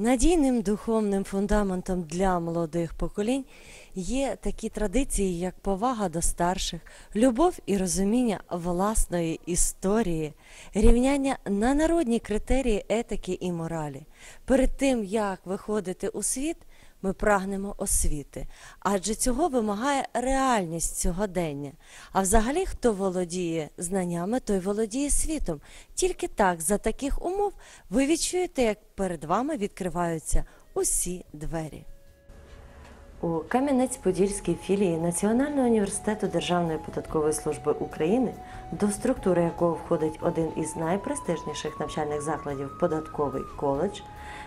Надійним духовним фундаментом для молодих поколінь є такі традиції, як повага до старших, любов і розуміння власної історії, рівняння на народні критерії етики і моралі. Перед тим як виходити у світ, ми прагнемо освіти, адже цього вимагає реальність сьогодення. А взагалі, хто володіє знаннями, той володіє світом. Тільки так, за таких умов, ви відчуєте, як перед вами відкриваються усі двері. У Кам'янець-Подільській філії Національного університету Державної податкової служби України, до структури якого входить один із найпрестижніших навчальних закладів податковий коледж,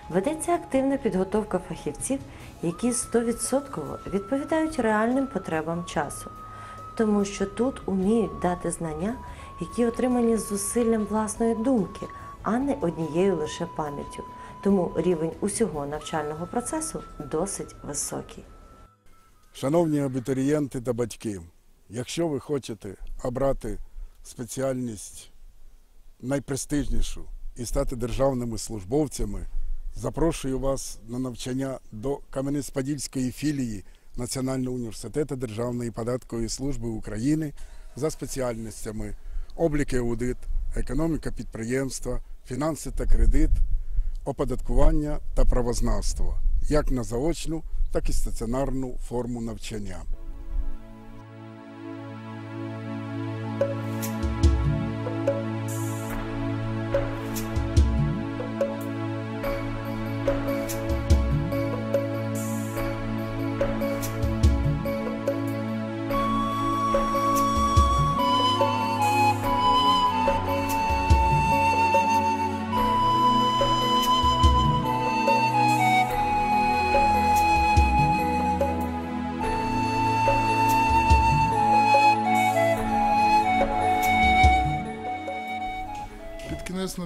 ведеться активна підготовка фахівців, які 100% відповідають реальним потребам часу, тому що тут уміють дати знання, які отримані з зусиллям власної думки, а не однією лише пам'яттю. Тому рівень усього навчального процесу досить високий. Шановні абітурієнти та батьки, якщо ви хочете обрати спеціальність найпрестижнішу і стати державними службовцями, запрошую вас на навчання до Кам'янець-Подільської філії Національного університету Державної податкової служби України за спеціальностями облік і аудит, економіка підприємства, фінанси та кредит, оподаткування та правознавство, як на заочну, так і стаціонарну форму навчання.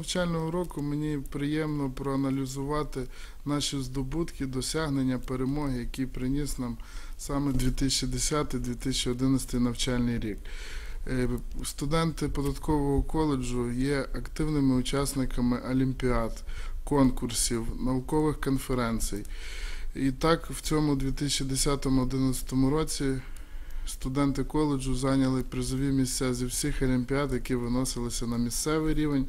Навчального року мені приємно проаналізувати наші здобутки, досягнення, перемоги, які приніс нам саме 2010-2011 навчальний рік. Е, Студенти податкового коледжу є активними учасниками олімпіад, конкурсів, наукових конференцій. І так, в цьому 2010-2011 році студенти коледжу зайняли призові місця зі всіх олімпіад, які виносилися на місцевий рівень,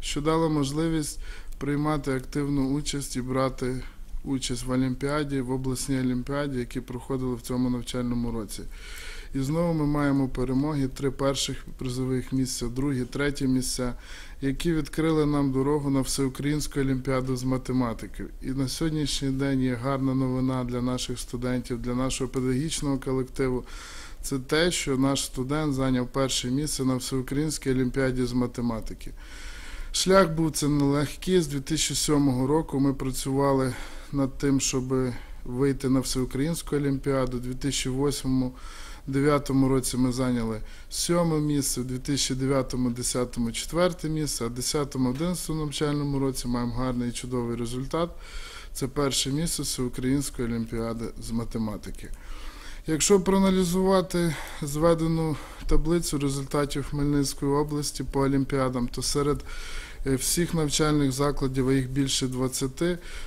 що дало можливість приймати активну участь і брати участь в олімпіаді, в обласній олімпіаді, які проходили в цьому навчальному році. І знову ми маємо перемоги, три перших призових місця, другі, треті місця, які відкрили нам дорогу на всеукраїнську олімпіаду з математики. І на сьогоднішній день є гарна новина для наших студентів, для нашого педагогічного колективу. Це те, що наш студент зайняв перше місце на всеукраїнській олімпіаді з математики. Шлях був це нелегкий. З 2007 року ми працювали над тим, щоб вийти на всеукраїнську олімпіаду. У 2008 2009 році ми зайняли сьоме місце, в 2009-2010 четверте місце, а в 2010-2011 навчальному році маємо гарний і чудовий результат. Це перше місце Всеукраїнської олімпіади з математики. Якщо проаналізувати зведену таблицю результатів Хмельницької області по олімпіадам, то серед е, всіх навчальних закладів, а їх більше 20,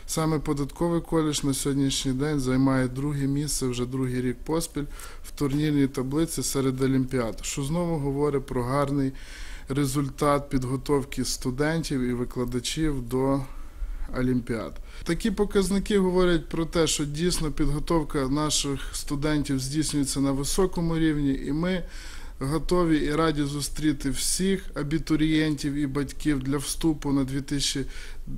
саме податковий коледж на сьогоднішній день займає друге місце вже другий рік поспіль в турнірній таблиці серед олімпіад, що знову говорить про гарний результат підготовки студентів і викладачів до олімпіад. Такі показники говорять про те, що дійсно підготовка наших студентів здійснюється на високому рівні, і ми готові і раді зустріти всіх абітурієнтів і батьків для вступу на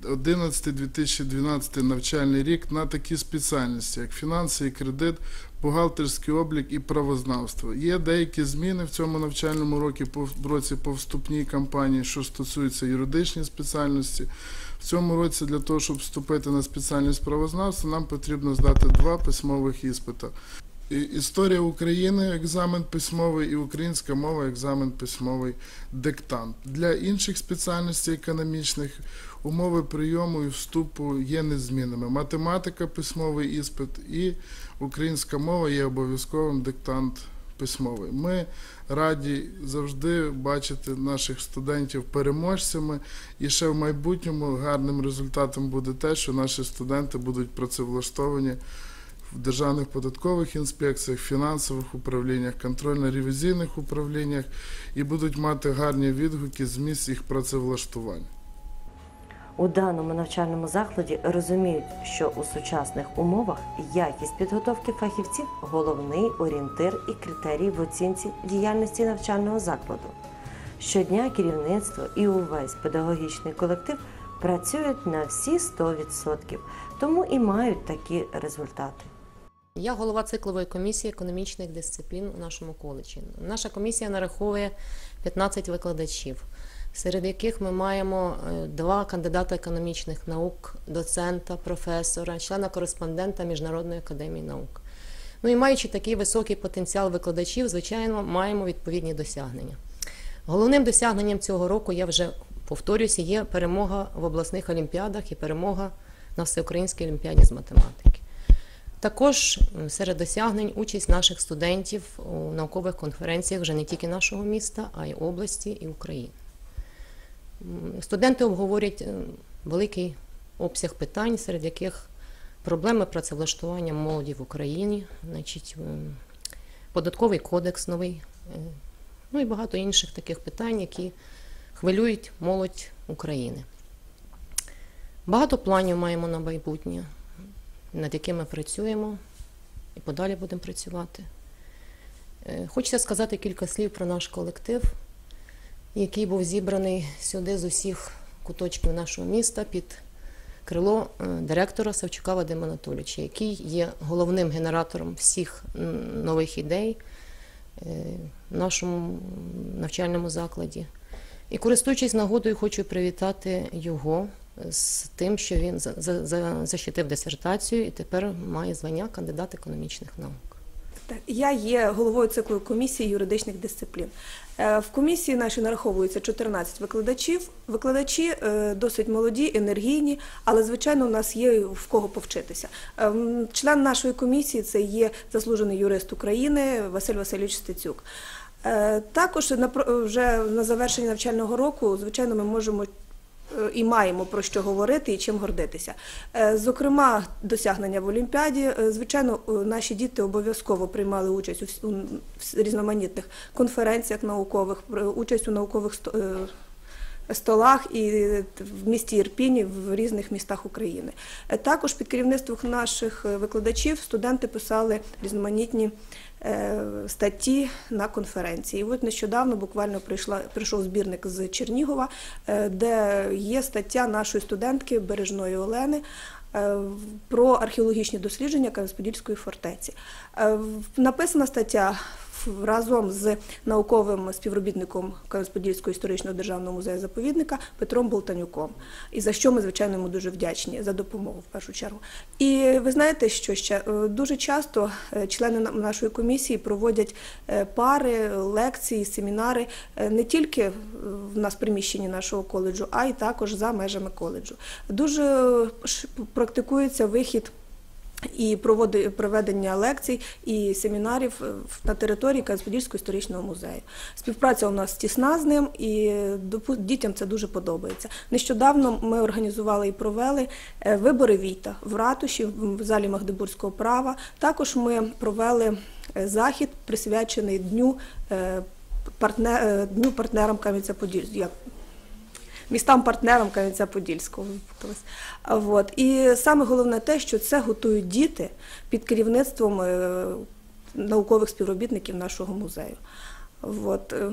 2011-2012 навчальний рік на такі спеціальності, як фінанси і кредит, бухгалтерський облік і правознавство. Є деякі зміни в цьому навчальному році по році по вступній кампанії, що стосується юридичної спеціальності. В цьому році для того, щоб вступити на спеціальність правознавства, нам потрібно здати два письмових іспита. Історія України, екзамен письмовий, і українська мова, екзамен письмовий диктант. Для інших спеціальностей економічних умови прийому і вступу є незмінними. Математика, письмовий іспит і українська мова є обов'язковим диктант письмовий. Ми раді завжди бачити наших студентів переможцями, і ще в майбутньому гарним результатом буде те, що наші студенти будуть працевлаштовані в державних податкових інспекціях, фінансових управліннях, контрольно-ревізійних управліннях і будуть мати гарні відгуки з місць їх працевлаштування. У даному навчальному закладі розуміють, що у сучасних умовах якість підготовки фахівців головний орієнтир і критерій в оцінці діяльності навчального закладу. Щодня керівництво і увесь педагогічний колектив працюють на всі 100%, тому і мають такі результати. Я голова циклової комісії економічних дисциплін у нашому коледжі. Наша комісія нараховує 15 викладачів, серед яких ми маємо е, два кандидата економічних наук, доцента, професора, члена-кореспондента Міжнародної академії наук. Ну і маючи такий високий потенціал викладачів, звичайно, маємо відповідні досягнення. Головним досягненням цього року, я вже повторюся, є перемога в обласних олімпіадах і перемога на всеукраїнській олімпіаді з математики. Також серед досягнень участь наших студентів у наукових конференціях вже не тільки нашого міста, а й області і України. Студенти обговорюють е, великий обсяг питань, серед яких проблеми працевлаштування молоді в Україні, значить, податковий кодекс новий, е, ну і багато інших таких питань, які хвилюють молодь України. Багато планів маємо на майбутнє над якими працюємо і подалі будемо працювати. Е, Хочеться сказати кілька слів про наш колектив, який був зібраний сюди з усіх куточків нашого міста під крило е, директора Савчука Вадима Анатолійовича, який є головним генератором всіх нових ідей е, в нашому навчальному закладі. І користуючись нагодою, хочу привітати його з тим, що він за- за- за- защитив дисертацію і тепер має звання кандидат економічних наук. Так, я є головою циклу комісії юридичних дисциплін. Е, В комісії нашій нараховується 14 викладачів. Викладачі е, досить молоді, енергійні, але звичайно у нас є в кого повчитися. Е, Член нашої комісії це є заслужений юрист України Василь Васильович Стецюк. Також вже на завершенні навчального року, звичайно, ми можемо і маємо про що говорити і чим гордитися. Е, Зокрема, досягнення в Олімпіаді. Е, Звичайно, е, наші діти обов'язково приймали участь у різноманітних конференціях наукових, участь у наукових е, столах і в місті Ірпіні, в різних містах України. Е, Також під керівництвом наших е, викладачів студенти писали різноманітні е, статті на конференції. І от нещодавно буквально прийшла, прийшов збірник з Чернігова, е, де є стаття нашої студентки Бережної Олени. е, Про археологічні дослідження Кам'янець-Подільської фортеці. Е, Написана стаття разом з науковим співробітником Кам'янець-Подільського історичного державного музею заповідника Петром Болтанюком. І за що ми, звичайно, йому дуже вдячні за допомогу в першу чергу. І ви знаєте, що ще Е, дуже часто е, члени нашої комісії проводять е, пари, лекції, семінари не тільки в нас приміщенні нашого коледжу, а й також за межами коледжу. Дуже практикується вихід і проведення лекцій і семінарів е, на території Кам'янець-Подільського історичного музею. Співпраця у нас тісна з ним, і дітям це дуже подобається. Нещодавно ми організували і провели е, вибори Війта в ратуші в залі Магдебурзького права. Також ми провели е, захід, присвячений дню. Дню партнерам Кам'янця-Подільського, містам-партнерам Кам'янця-Подільського. Вот. І саме головне те, що це готують діти під керівництвом е, наукових співробітників нашого музею. Вот. е,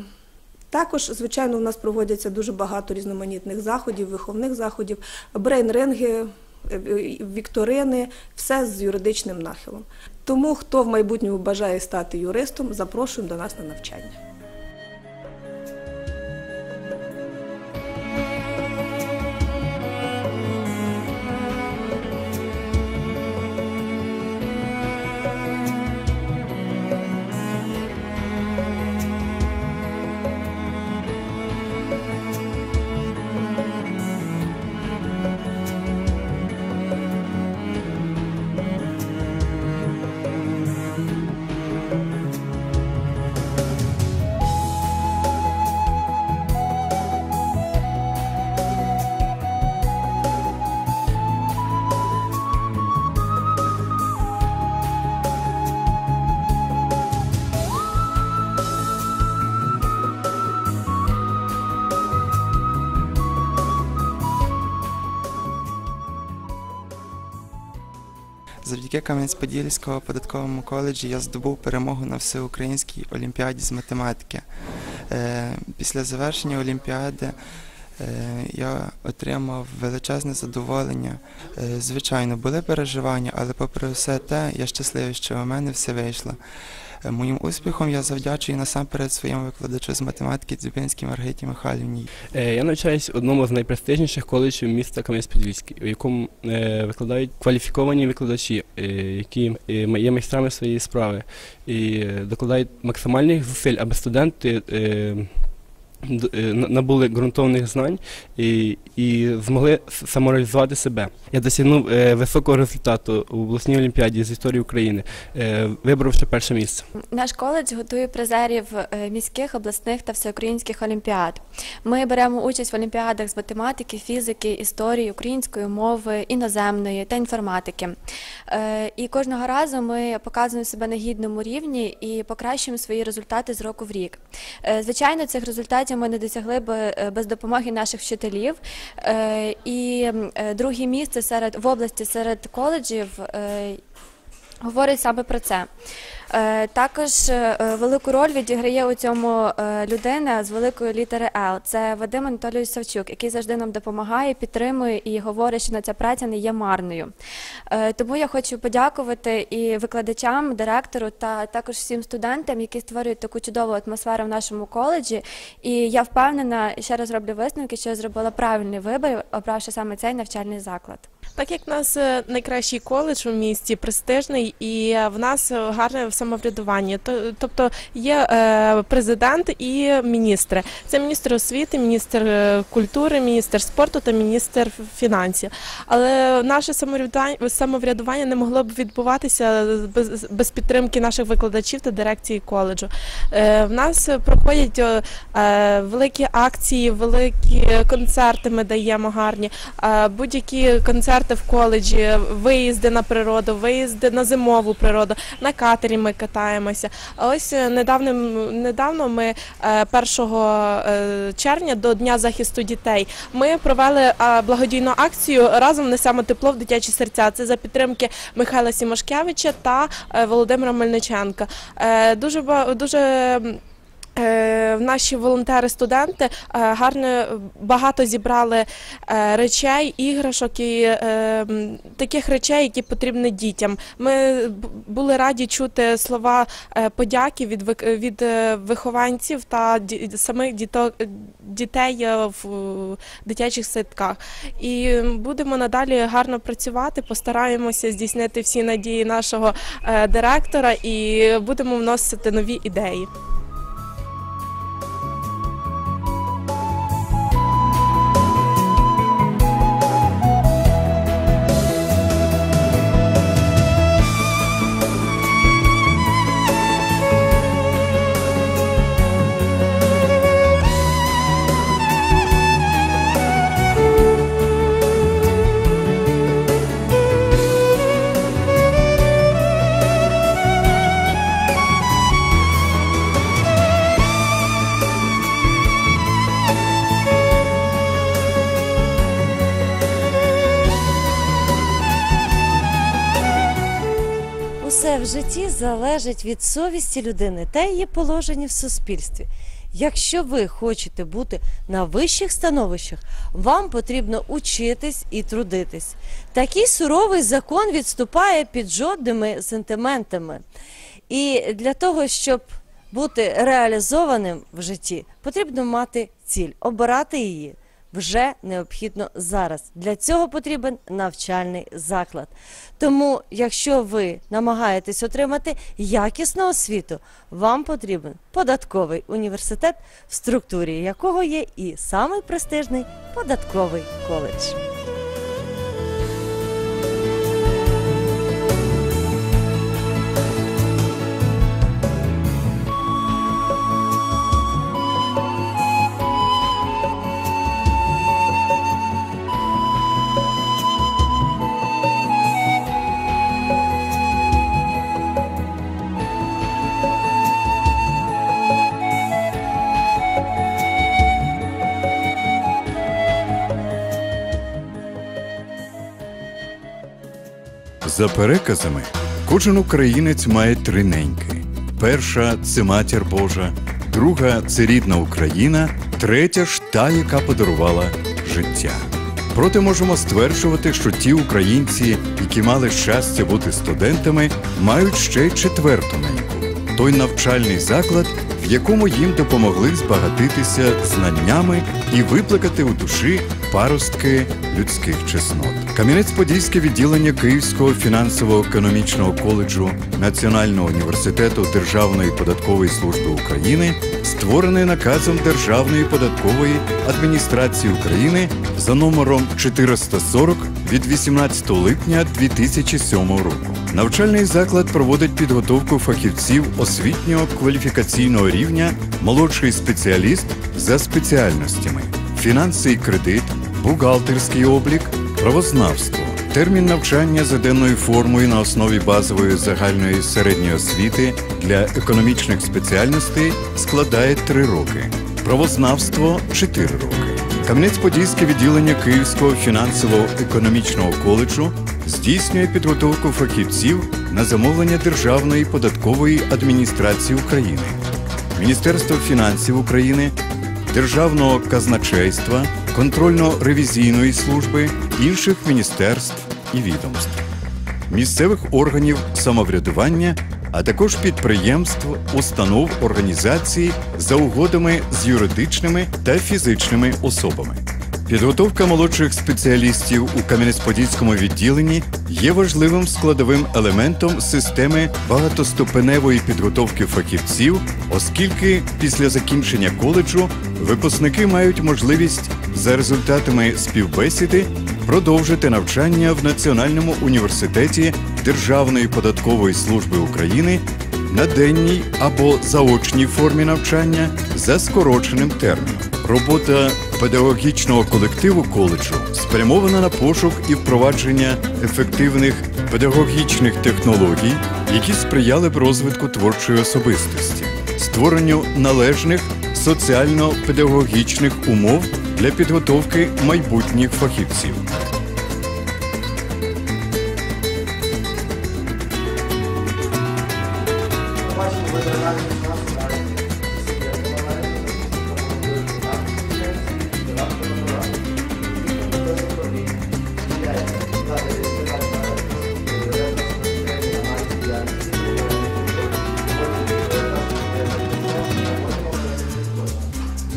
Також, звичайно, у нас проводяться дуже багато різноманітних заходів, виховних заходів, брейн-ринги, е, вікторини, все з юридичним нахилом. Тому, хто в майбутньому бажає стати юристом, запрошуємо до нас на навчання. Завдяки Кам'янець-Подільського податковому коледжі я здобув перемогу на всеукраїнській олімпіаді з математики. Е, Після завершення олімпіади я отримав величезне задоволення. Е, Звичайно, були переживання, але попри все те, я щасливий, що у мене все вийшло. Е, Моїм успіхом я завдячую насамперед своєму викладачу з математики Дзюбинській Маргариті Михайлівні. Е, Я навчаюсь в одному з найпрестижніших коледжів міста Кам'янець-Подільський, у якому е, викладають кваліфіковані викладачі, е, які е, є майстрами своєї справи і е, докладають максимальних зусиль, аби студенти е, е, набули ґрунтовних знань і, і змогли самореалізувати себе. Я досягнув е, високого результату у обласній олімпіаді з історії України, е, вибравши перше місце. Наш коледж готує призерів е, міських, обласних та всеукраїнських олімпіад. Ми беремо участь в олімпіадах з математики, фізики, історії, української мови, іноземної та інформатики. Е, І кожного разу ми показуємо себе на гідному рівні і покращуємо свої результати з року в рік. Е, Звичайно, цих результатів ми не досягли би е, без допомоги наших вчителів. Е, І е, друге місце серед в області серед коледжів говорить саме про це. Е, Також е, велику роль відіграє у цьому е, людина з великої літери Л. Це Вадим Анатолійович Савчук, який завжди нам допомагає, підтримує і говорить, що на ця праця не є марною. Тому я хочу подякувати і викладачам, директору та також всім студентам, які створюють таку чудову атмосферу в нашому коледжі. І я впевнена, ще раз роблю висновки, що я зробила правильний вибір, обравши саме цей навчальний заклад. Так як в нас найкращий коледж у місті, престижний, і в нас гарне самоврядування. То- Тобто є е, президент і міністри. Це міністр освіти, міністр е, культури, міністр спорту та міністр фінансів. Але наше самоврядування, не могло б відбуватися без, підтримки наших викладачів та дирекції коледжу. Е, В нас проходять великі акції, великі концерти ми даємо гарні. Будь-які концерти в коледжі, виїзди на природу, виїзди на зимову природу, на катері ми катаємося. А ось е, недавно, недавно ми е, 1 е, червня до Дня захисту дітей ми провели е, благодійну акцію разом несемо тепло в дитячі серця. Це за підтримки Михайла Сімошкевича та е, Володимира Мельниченка. Е, Дуже дуже. Е, Наші волонтери-студенти е, гарно багато зібрали е, речей, іграшок і е, таких речей, які потрібні дітям. Ми були раді чути слова е, подяки від від е, вихованців та самих діток дітей е, в е, дитячих садках. І будемо надалі гарно працювати. Постараємося здійснити всі надії нашого е, директора і будемо вносити нові ідеї. Залежить від совісті людини та її положення в суспільстві. Якщо ви хочете бути на вищих становищах, вам потрібно учитись і трудитись. Такий суровий закон відступає під жодними сентиментами. І для того, щоб бути реалізованим в житті, потрібно мати ціль, обирати її вже необхідно зараз. Для цього потрібен навчальний заклад. Тому, якщо ви намагаєтесь отримати якісну освіту, вам потрібен податковий університет, в структурі якого є і самий престижний податковий коледж. За переказами, кожен українець має три неньки. Перша це матір Божа, друга це рідна Україна, третя ж та, яка подарувала життя. Проте можемо стверджувати, що ті українці, які мали щастя бути студентами, мають ще й четверту неньку той навчальний заклад, в якому їм допомогли збагатитися знаннями і виплакати у душі паростки людських чеснот. Кам'янець-Подільське відділення Київського фінансово-економічного коледжу Національного університету Державної податкової служби України створене наказом Державної податкової адміністрації України за номером 440 від 18 липня 2007 року. Навчальний заклад проводить підготовку фахівців освітнього кваліфікаційного рівня молодший спеціаліст за спеціальностями фінанси і кредит, бухгалтерський облік, правознавство. Термін навчання за денною формою на основі базової загальної середньої освіти для економічних спеціальностей складає 3 роки, правознавство 4 роки. Кам'янець-Подільське відділення Київського фінансово-економічного коледжу здійснює підготовку фахівців на замовлення Державної податкової адміністрації України, Міністерства фінансів України, Державного казначейства, контрольно-ревізійної служби, інших міністерств і відомств, місцевих органів самоврядування, а також підприємств, установ, організацій за угодами з юридичними та фізичними особами. Підготовка молодших спеціалістів у Кам'янець-Подільському відділенні є важливим складовим елементом системи багатоступеневої підготовки фахівців, оскільки після закінчення коледжу випускники мають можливість за результатами співбесіди продовжити навчання в Національному університеті Державної податкової служби України на денній або заочній формі навчання за скороченим терміном. Робота педагогічного колективу коледжу спрямована на пошук і впровадження ефективних педагогічних технологій, які сприяли б розвитку творчої особистості, створенню належних соціально-педагогічних умов для підготовки майбутніх фахівців.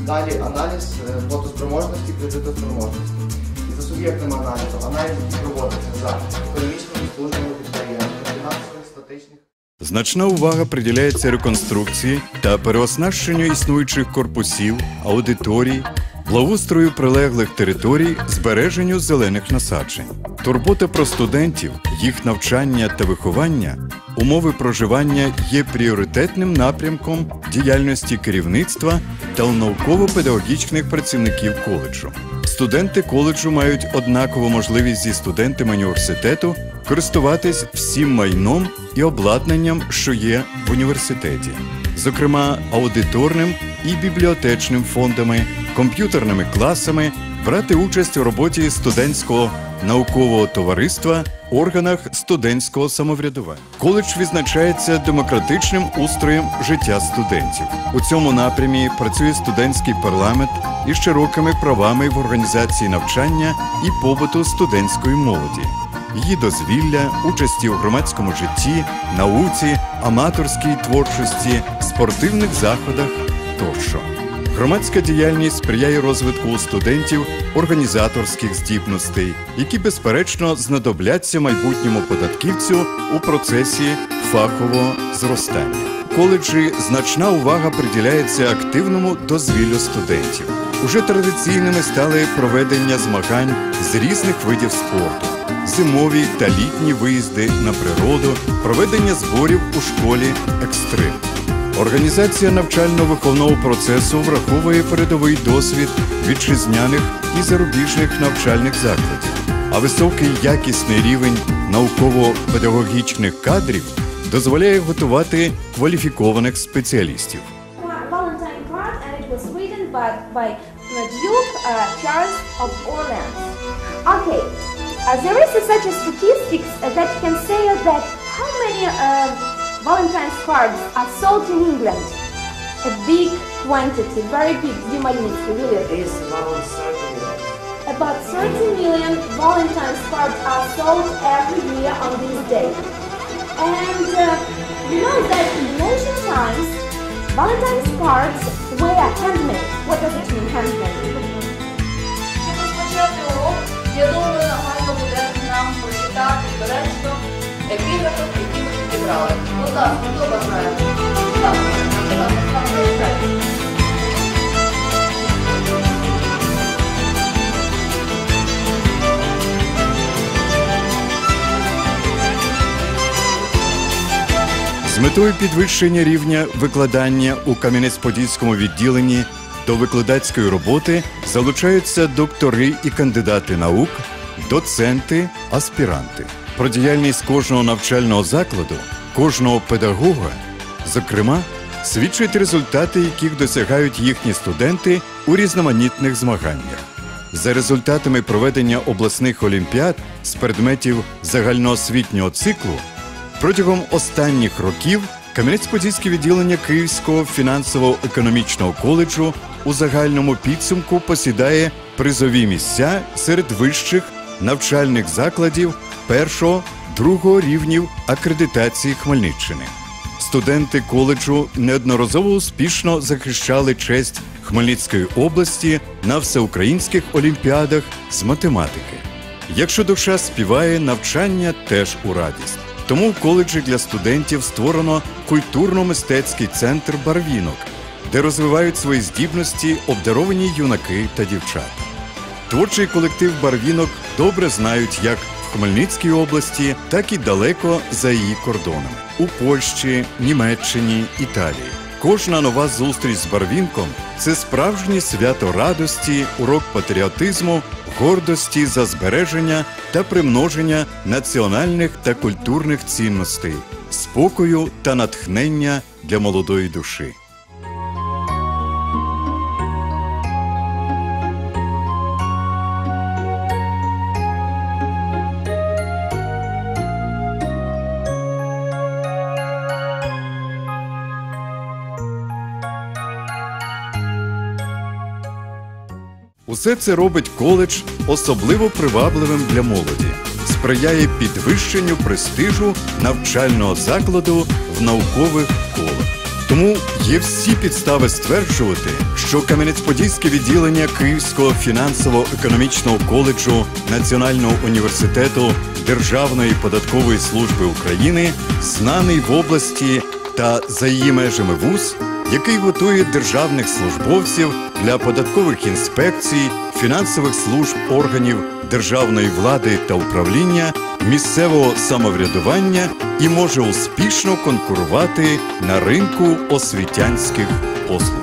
Далі аналіз е, платоспроможності, кредитоспроможності. І за суб'єктами аналізу аналіз проводиться за економічними службами підприємств, фінансових, статичних. Значна увага приділяється реконструкції та переоснащенню існуючих корпусів, аудиторій, благоустрою прилеглих територій, збереженню зелених насаджень. Турбота про студентів, їх навчання та виховання, умови проживання є пріоритетним напрямком діяльності керівництва та науково-педагогічних працівників коледжу. Студенти коледжу мають однакову можливість зі студентами університету користуватись всім майном і обладнанням, що є в університеті, зокрема аудиторним і бібліотечним фондами, комп'ютерними класами, брати участь у роботі студентського наукового товариства, органах студентського самоврядування. Коледж відзначається демократичним устроєм життя студентів. У цьому напрямі працює студентський парламент із широкими правами в організації навчання і побуту студентської молоді її дозвілля, участі у громадському житті, науці, аматорській творчості, спортивних заходах тощо. Громадська діяльність сприяє розвитку у студентів організаторських здібностей, які безперечно знадобляться майбутньому податківцю у процесі фахового зростання. В коледжі значна увага приділяється активному дозвіллю студентів. Уже традиційними стали проведення змагань з різних видів спорту зимові та літні виїзди на природу, проведення зборів у школі екстрим. Організація навчально-виховного процесу враховує передовий досвід вітчизняних і зарубіжних навчальних закладів, а високий якісний рівень науково-педагогічних кадрів дозволяє готувати кваліфікованих спеціалістів. Uh. Okay, Uh, there is such a statistics that can say that how many uh, Valentine's cards are sold in England. A big quantity, very big. Dima Limitsky, really. Is around 30 million. About 30 million Valentine's cards are sold every year on this day. And uh, you know that in ancient times, Valentine's cards were handmade. What does it mean, handmade? Щоб розпочати урок, я думаю, нагально буде нам прочитати доречно епіграфи, які прочитайте. З метою підвищення рівня викладання у Кам'янець-Подільському відділенні до викладацької роботи залучаються доктори і кандидати наук, доценти, аспіранти. Про діяльність кожного навчального закладу, кожного педагога, зокрема, свідчать результати, яких досягають їхні студенти у різноманітних змаганнях. За результатами проведення обласних олімпіад з предметів загальноосвітнього циклу Протягом останніх років Кам'янець-Подільське відділення Київського фінансово-економічного коледжу у загальному підсумку посідає призові місця серед вищих навчальних закладів першого другого рівнів акредитації Хмельниччини. Студенти коледжу неодноразово успішно захищали честь Хмельницької області на всеукраїнських олімпіадах з математики. Якщо душа співає, навчання теж у радість. Тому в коледжі для студентів створено культурно-мистецький центр Барвінок, де розвивають свої здібності обдаровані юнаки та дівчата. Творчий колектив Барвінок добре знають як Хмельницькій області, так і далеко за її кордонами у Польщі, Німеччині, Італії. Кожна нова зустріч з Барвінком це справжнє свято радості, урок патріотизму, гордості за збереження та примноження національних та культурних цінностей, спокою та натхнення для молодої душі. Усе це робить коледж особливо привабливим для молоді, сприяє підвищенню престижу навчального закладу в наукових колах. Тому є всі підстави стверджувати, що Кам'янець-Подільське відділення Київського фінансово-економічного коледжу Національного університету Державної податкової служби України знаний в області та за її межами вуз, який готує державних службовців для податкових інспекцій, фінансових служб органів державної влади та управління, місцевого самоврядування і може успішно конкурувати на ринку освітянських послуг.